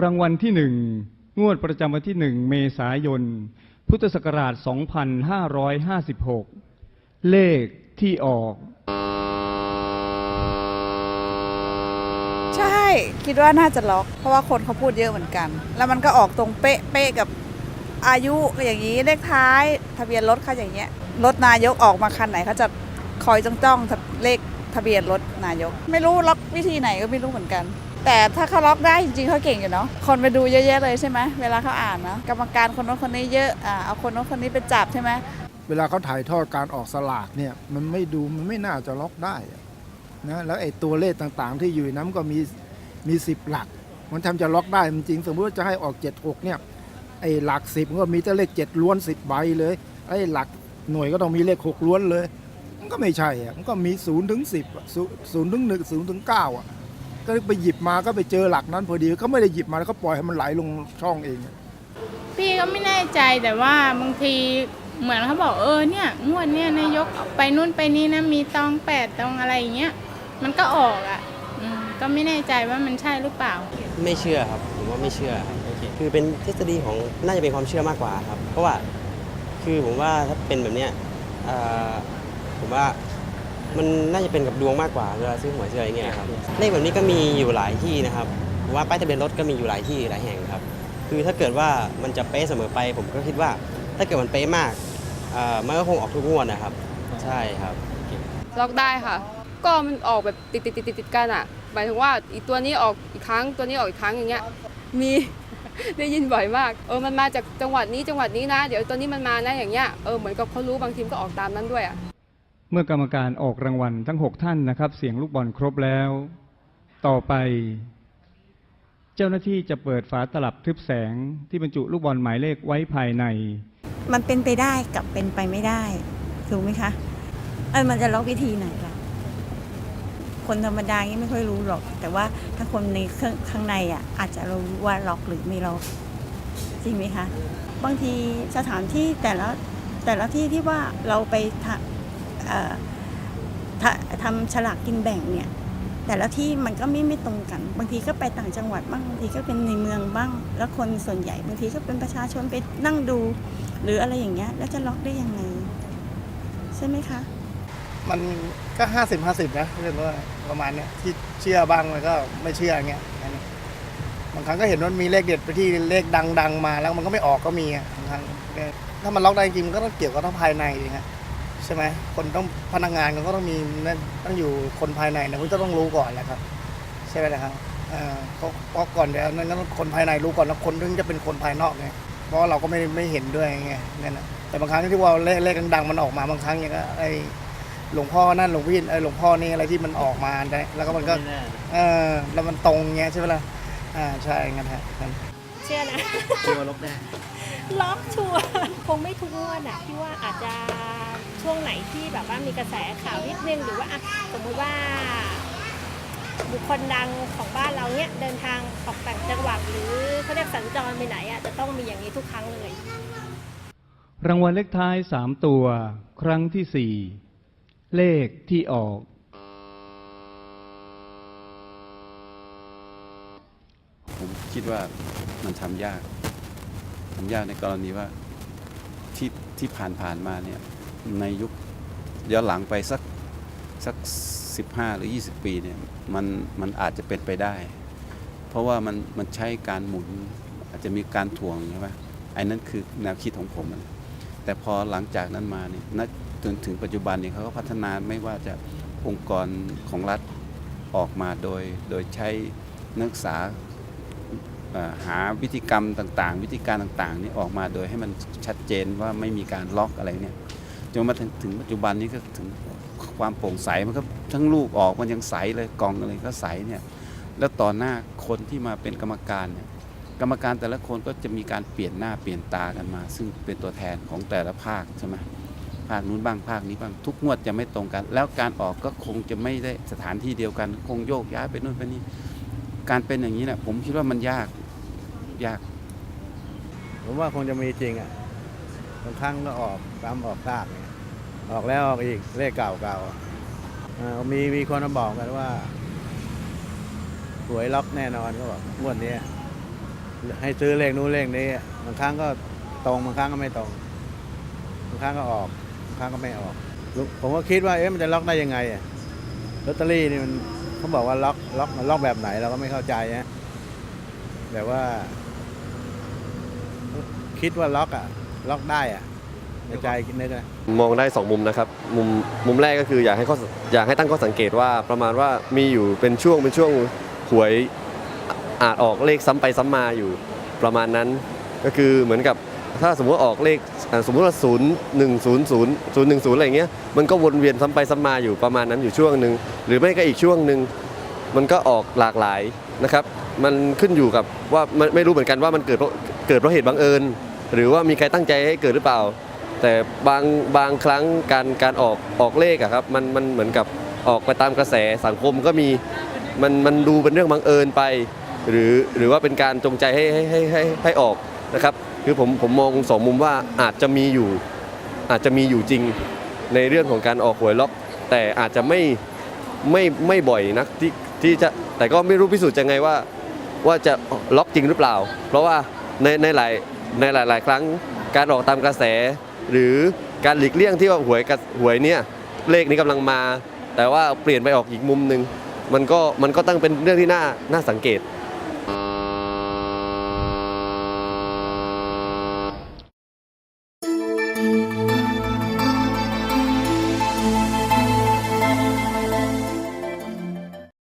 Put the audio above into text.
รางวัลที่หนึ่งงวดประจำวันที่หนึ่งเมษายน พุทธศักราช 2556 เลขที่ออก ใช่ คิดว่าน่าจะล็อก เพราะว่าคนเขาพูดเยอะเหมือนกัน แล้วมันก็ออกตรงเป๊ะเป๊ะกับอายุอย่างนี้เลขท้าย ทะเบียนรถเขาอย่างเงี้ยรถนายกออกมาคันไหนเขาจะคอยจ้องจ้องๆเลขทะเบียนรถนายก ไม่รู้ล็อกวิธีไหนก็ไม่รู้เหมือนกัน แต่ถ้าเขาล็อกได้จริงๆเขาเก่งอยู่เนาะคนไปดูเยอะๆเลยใช่ไหมเวลาเขาอ่านเนาะกรรมการคนโน้นคนนี้เยอะอ่าเอาคนโน้นคนนี้ไปจับใช่ไหมเวลาเขาถ่ายทอดการออกสลากเนี่ยมันไม่ดูมันไม่น่าจะล็อกได้นะแล้วไอ้ตัวเลขต่างๆ ที่อยู่ในนั้นก็มีมีสิบหลัก มันทำจะล็อกได้จริงสมมติว่าจะให้ออก7จ็ดหกเนี่ยไอ้หลักสิบก็มีแต่เลขเจ็ดล้วนสิบใบเลยไอ้หลักหน่วยก็ต้องมีเลขหกล้วนเลย มันก็ไม่ใช่อะมันก็มีศูนย์ถึงสิบศูนย์ถึงหนึ่งศูนย์ถึงเก้าอะ ก็ไปหยิบมาก็ไปเจอหลักนั้นพอดีเขาไม่ได้หยิบมาแล้วก็ปล่อยให้มันไหลลงช่องเองอะพี่ก็ไม่แน่ใจแต่ว่าบางทีเหมือนเขาบอกเออเนี่ยงวดเนี่ยนายกไปนู่นไปนี่นะมีตองแปดตองอะไรอย่างเงี้ยมันก็ออกอะอืมก็ไม่แน่ใจว่ามันใช่หรือเปล่า ไม่เชื่อครับผมว่าไม่เชื่อครับคือเป็นทฤษฎีของน่าจะเป็นความเชื่อมากกว่าครับ เพราะว่าคือผมว่าถ้าเป็นแบบเนี้ยเอ่อผมว่า มันน่าจะเป็นกับดวงมากกว่าเวลาซื้อหวยซื้ออะไรเงี้ยครับเลขแบบนี้ก็มีอยู่หลายที่นะครับผมว่าป้ายทะเบียนรถก็มีอยู่หลายที่หลายแห่งครับ คือถ้าเกิดว่ามันจะเป๊ะเสมอไป ผมก็คิดว่าถ้าเกิดมันเป๊ะมากเอ่อมันก็คงออกทุกงวดนะครับ ใช่ครับ ล็อกได้ค่ะ ก็มันออกแบบติดติดติดติดติดกันอะ หมายถึงว่าอีกตัวนี้ออกอีกครั้งตัวนี้ออกอีกครั้งอย่างเงี้ย มี ได้ยินบ่อยมาก เออมันมาจากจังหวัดนี้จังหวัดนี้นะ เดี๋ยวตัวนี้มันมานะอย่างเงี้ย เออเหมือนกับเขารู้บางทีมก็ออกตามนั้นด้วยอะ เมื่อกรรมการออกรางวัลทั้ง6ท่านนะครับ เสียงลูกบอลครบแล้ว ต่อไป เจ้าหน้าที่จะเปิดฝาตลับทึบแสงที่บรรจุลูกบอลหมายเลขไว้ภายใน มันเป็นไปได้กับเป็นไปไม่ได้ถูกไหมคะเออมันจะล็อกวิธีไหนล่ะ คนธรรมดานี่ไม่ค่อยรู้หรอก แต่ว่าถ้าคนในเครื่องข้างในอะ อาจจะรู้ว่าล็อกหรือไม่ล็อกจริงไหมคะ บางทีสถานที่แต่ละแต่ละที่ที่ว่าเราไป ทำฉลากกินแบ่งเนี่ย แต่ละที่มันก็ไม่ไม่ตรงกัน บางทีก็ไปต่างจังหวัดบ้างบางทีก็เป็นในเมืองบ้าง แล้วคนส่วนใหญ่บางทีก็เป็นประชาชนไปนั่งดู หรืออะไรอย่างเงี้ยแล้วจะล็อกได้ยังไง ใช่ไหมคะ มันก็ห้าสิบห้าสิบนะเรื่องว่าประมาณเนี้ยที่เชื่อบ้างแล้วก็ไม่เชื่อเงี้ยอันนี้บางครั้งก็เห็นว่ามีเลขเด็ดไปที่เลขดัง ๆ มาแล้วมันก็ไม่ออกก็มีบางครั้งถ้ามันล็อกได้จริงมันก็ต้องเกี่ยวกับต้องภายในดิฮะ ใช่ไหมคนต้องพนักงานเขาก็ต้องมีนั่นต้องอยู่คนภายในนะคุณจะต้องรู้ก่อนแหละครับ ใช่ไหมล่ะครับเอ่าเพราะเพราะก่อนเดี๋ยวนั้นก็ต้องคนภายในรู้ก่อนแล้วคนถึงจะเป็นคนภายนอกไงเพราะว่าเราก็ไม่ไม่เห็นด้วยไงนั่นแหละแต่บางครั้งที่ว่าเลขเลขดังๆมันออกมาบางครั้งอย่างก็ไอหลวงพ่อนั่นหลวงพี่เออหลวงพ่อนี่อะไรที่มันออกมาได้แล้วก็มันก็เออแล้วมันตรงเงี้ยใช่ไหมล่ะอ่าใช่งั้นฮะงั้นเชื่อนะเชื่อว่าลบได้ล็อกชัวร์คงไม่ทุกงวดอะที่ว่าอาจจะ ช่วงไหนที่แบบว่ามีกระแสข่าวนิดนึงหรือว่าอะสมมุติว่า บุคคลดังของบ้านเราเนี้ยเดินทางออกต่างจังหวัดหรือเขาเรียกสัญจรไปไหนอะจะต้องมีอย่างนี้ทุกครั้งเลย รางวัลเลขท้าย3ตัว ครั้งที่4เลขที่ออกผมคิดว่ามันทำยากทำยากในกรณีว่าที่ที่ผ่านผ่านมาเนี่ย ในยุคย้อนหลังไปสักสัก 15 หรือ 20 ปีเนี่ยมันมันอาจจะเป็นไปได้ เพราะว่ามันมันใช้การหมุนอาจจะมีการถ่วงใช่ไหมไอ้นั้นคือแนวคิดของผมนะแต่พอหลังจากนั้นมาเนี่ยจนถึงปัจจุบันเนี่ยเขาก็พัฒนาไม่ว่าจะองค์กรของรัฐออกมาโดยโดยใช้นักศึกษาหาวิธีกรรมต่างๆ วิธีการต่างๆนี่ออกมาโดยให้มันชัดเจนว่าไม่มีการล็อกอะไรเนี่ย จนมาถึงถึงปัจจุบันนี้ก็ถึงความโปร่งใสมันก็ทั้งลูกออกมันยังใสเลยกล่องอะไรก็ใสเนี่ยแล้วต่อหน้าคนที่มาเป็นกรรมการเนี่ยกรรมการแต่ละคนก็จะมีการเปลี่ยนหน้าเปลี่ยนตากันมา ซึ่งเป็นตัวแทนของแต่ละภาคใช่ไหมภาคนู้นบ้างภาคนี้บ้างทุกงวดจะไม่ตรงกัน แล้วการออกก็คงจะไม่ได้สถานที่เดียวกัน คงโยกย้ายไปนู่นไปนี่การเป็นอย่างนี้เนี่ยผมคิดว่ามันยากยาก ผมว่าคงจะมีจริงอะ บางครั้งก็ออกตามออกซากเนี่ยออกแล้วออกอีกเลขเก่าเก่าอ่ามีมีคนมาบอกกันว่าหวยล็อกแน่นอนก็บอกงวดนี้ให้ซื้อเลขนู้นเลขนี้บางครั้งก็ตรงบางครั้งก็ไม่ตรงบางครั้งก็ออกบางครั้งก็ไม่ออก ผมก็คิดว่าเอ๊ะมันจะล็อกได้ยังไงอะลอตเตอรี่นี่มันเขาบอกว่าล็อกล็อกมันล็อกแบบไหนเราก็ไม่เข้าใจนะแบบว่า คิดว่าล็อกอะ ล็อกได้อะในใจคิดนึกนะมองได้สองมุมนะครับมุมมุมแรกก็คืออยากให้ข้ออยากให้ตั้งข้อสังเกตว่าประมาณว่ามีอยู่เป็นช่วงเป็นช่วงหวยอาจออกเลขซ้ำไปซ้ำมาอยู่ประมาณนั้น ก็คือเหมือนกับถ้าสมมติออกเลขสมมติว่า 0 1 0 0 0 1 0อะไรเงี้ยมันก็วนเวียนซ้ำไปซ้ำมาอยู่ประมาณนั้นอยู่ช่วงหนึ่งหรือไม่ก็อีกช่วงหนึ่งมันก็ออกหลากหลายนะครับ มันขึ้นอยู่กับว่ามันไม่รู้เหมือนกันว่ามันเกิดเพราะเกิดเพราะเหตุบังเอิญ หรือว่ามีใครตั้งใจให้เกิดหรือเปล่า แต่บางบางครั้งการการออกออกเลขอะครับมันมันเหมือนกับออกไปตามกระแสสังคมก็มีมันมันดูเป็นเรื่องบังเอิญไป หรือหรือว่าเป็นการจงใจให้ให้ให้ให้ให้ออกนะครับคือผมผมมองสองมุมว่าอาจจะมีอยู่อาจจะมีอยู่จริงในเรื่องของการออกหวยล็อก แต่อาจจะไม่ไม่ไม่บ่อยนักที่ที่จะแต่ก็ไม่รู้พิสูจน์ยังไงว่า ว่าจะล็อกจริงหรือเปล่า เพราะว่าในในหลาย ในหลาย ๆ ครั้งการออกตามกระแส หรือการหลีกเลี่ยงที่ว่าหวยกับหวยเนี่ยเลขนี้กำลังมา แต่ว่าเปลี่ยนไปออกอีกมุมหนึ่งมันก็มันก็ตั้งเป็นเรื่องที่น่าน่าสังเกต